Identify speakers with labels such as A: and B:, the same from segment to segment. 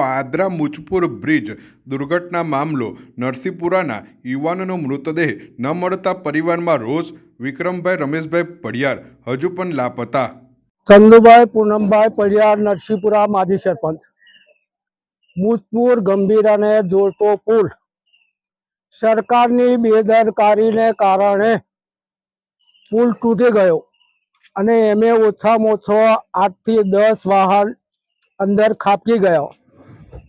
A: Padra Mujpur bridge. દુર્ઘટના મામલો. નરસિંહપુરાના યુવાનનો મૃતદેહ ન મળતા પરિવારમાં રોષ. વિક્રમભાઈ, રમેશભાઈ પડિયાર હજુ પણ લાપતા.
B: ચંદુભાઈ, પૂનમભાઈ પડિયાર નરસિંહપુરા માજી સરપંચ. મુજપુર ગંભીરાને જોડતો પુલ. સરકારની બેદરકારીને કારણે પુલ તૂટી ગયો અને એમે ઓછામાં ઓછો આઠથી દસ વાહન અંદર ખાપકી ગયો.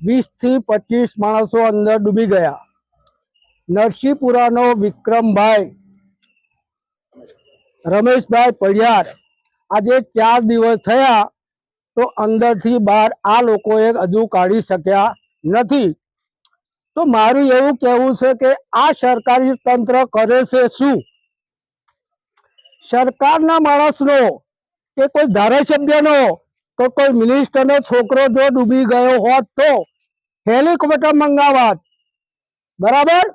B: વીસથી પચીસ માણસો અંદર ડૂબી ગયા. નરસિંહપુરાનો વિક્રમભાઈ, રમેશભાઈ પડિયાર આજે ચાર દિવસ થયા તો અંદરથી બહાર આ લોકોએ હજુ કાઢી શક્યા નથી. તો મારું એવું કહેવું છે કે આ સરકારી તંત્ર કરે છે શું? સરકારના માણસનો કે કોઈ ધારાસભ્યનો કે કોઈ મિનિસ્ટરનો છોકરો જો ડૂબી ગયો હોત તો? હેલિકોપ્ટર મંગાવત. બરાબર?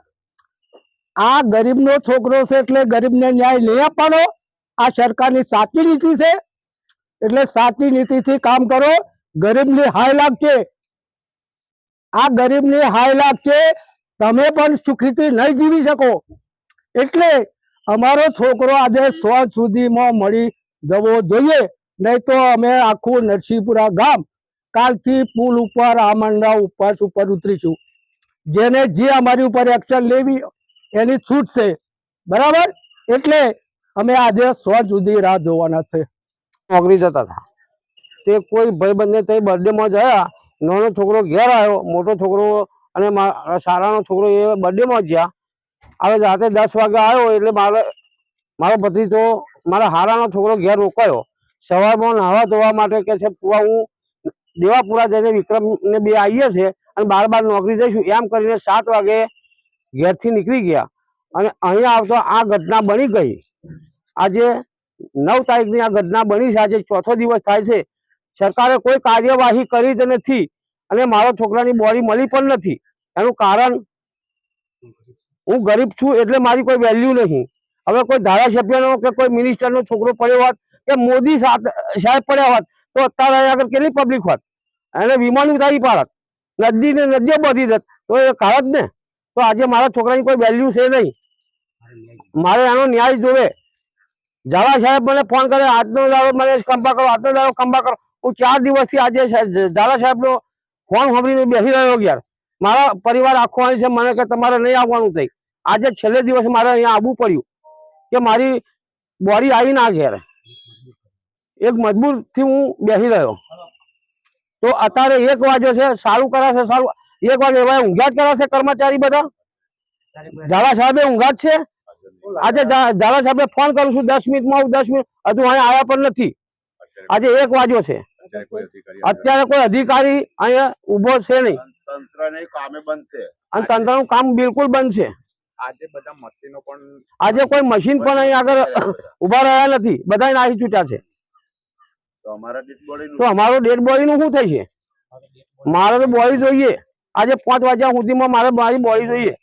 B: આ ગરીબનો છોકરો છે એટલે ગરીબને ન્યાય નહીં આપવાનો. આ સરકારની સાચી નીતિ છે. એટલે સાચી નીતિથી કામ કરો. ગરીબની હાય લાગશે આ ગરીબની હાય લાગશે તમે પણ સુખીથી નહીં જીવી શકો. એટલે અમારો છોકરો આજે સો સુધીમાં મળી જવો જોઈએ. નહીં તો અમે આખું નરસિંહપુરા ગામ કાલથી પુલ ઉપર, આમંડા ઉપર ઉપર ઉતરીશું. જેને જે અમારી ઉપર એક્શન લેવી, એની છૂટ છે. બરાબર? એટલે અમે આજે સો સુધી રાહ જોવાના છે.
C: નોકરી જતા હતા. તે કોઈ ભાઈબંધને તે બર્થડેમાં ગયા નાનો છોકરો ઘેર આવ્યો, મોટો છોકરો અને સારાનો છોકરો એ બર્થડેમાં જ ગયા. હવે રાતે દસ વાગે આવ્યો એટલે મારે, મારો ભત્રીજો, મારા હારાનો છોકરો ઘેર રોકાયો. સવારમાં નાહવા ધોવા માટે કે છે પુવા હું દેવાપુરા જઈને વિક્રમને બે આવીએ છે અને બાર બાર નોકરી જઈશું. એમ કરીને સાત વાગે ઘેરથી નીકળી ગયા. અને અહીંયા આવતો આ ઘટના બની ગઈ. આજે નવ તારીખની આ ઘટના બની છે. આજે ચોથો દિવસ થાય છે. સરકારે કોઈ કાર્યવાહી કરી જ નથી અને મારા છોકરાની બોડી મળી પણ નથી. એનું કારણ હું ગરીબ છું એટલે મારી કોઈ વેલ્યુ નહીં. હવે કોઈ ધારાસભ્યનો કે કોઈ મિનિસ્ટરનો છોકરો પડ્યો હોત કે મોદી સાહેબ પડ્યા હોત તો અત્યારે આગળ કેટલી પબ્લિક હોત? એને વિમાન ઉતારી પાડત. નદી ને નદીઓ બધી દત તો એ કાળત ને. તો આજે મારા છોકરાની કોઈ વેલ્યુ છે નહીં. મારે એનો ન્યાય જોવે. ઝાલા સાહેબ મને ફોન કરે આજનો દાડો મને કંપા કરો, આજનો દાડો કંપા કરો. હું ચાર દિવસથી આજે ઝાલા સાહેબનો ફોન સાંભળીને બેસી રહ્યો યાર મારા પરિવાર આખો અહીં છે. મને કે તમારે નહીં આવવાનું થઈ આજે છેલ્લે દિવસે મારે અહીંયા આવવું પડ્યું કે મારી બોડી આવી ના ઘેર. એક મજબૂરથી હું બેસી રહ્યો. તો અત્યારે એક વાગ્યો છે સારું કરાશે સારું. એક વાગે એવા ઊંઘા જ કરાશે કર્મચારી બધા? ઝાલા સાહેબે ઊંઘા જ છે? આજે ઝાલા સાહેબે ફોન કરું છું દસ મિનિટમાં આવું દસ મિનિટ. હજુ અહીંયા આવ્યા પણ નથી. આજે એક વાગ્યો છે. અત્યારે કોઈ અધિકારી અહીંયા ઊભો છે નહીં.
D: તંત્ર નહીં કામે બંધ છે.
C: અને તંત્રનું કામ બિલકુલ બંધ છે.
D: આજે બધા મશીનો પણ
C: આજે કોઈ મશીન પણ અહીં આગળ ઊભા રહ્યા નથી. બધા નાહી છૂટ્યા છે.
D: તો અમારા ડેડ બોડી
C: નું શું છે મારે તો બોડી જોઈએ. આજે પાંચ વાગ્યા સુધીમાં મારે મારી બોડી જોઈએ.